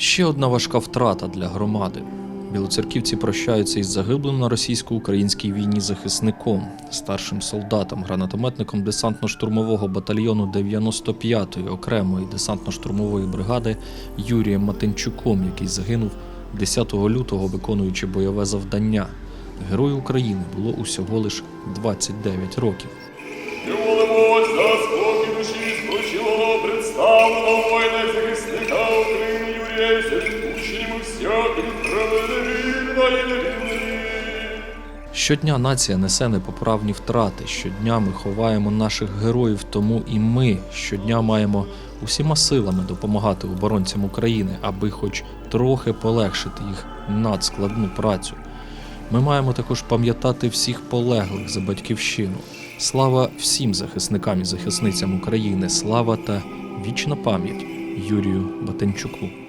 Ще одна важка втрата для громади. Білоцерківці прощаються із загиблим на російсько-українській війні захисником, старшим солдатом, гранатометником десантно-штурмового батальйону 95-ї окремої десантно-штурмової бригади Юрієм Матенчуком, який загинув 10 лютого, виконуючи бойове завдання. Герою України було усього лиш 29 років. Молимось за спокій душі спочилого представленого воїна захисника Щодня нація несе непоправні втрати. Щодня ми ховаємо наших героїв, тому і ми щодня маємо усіма силами допомагати оборонцям України, аби хоч трохи полегшити їх надскладну працю. Ми маємо також пам'ятати всіх полеглих за батьківщину. Слава всім захисникам і захисницям України, слава та вічна пам'ять Юрію Батенчуку.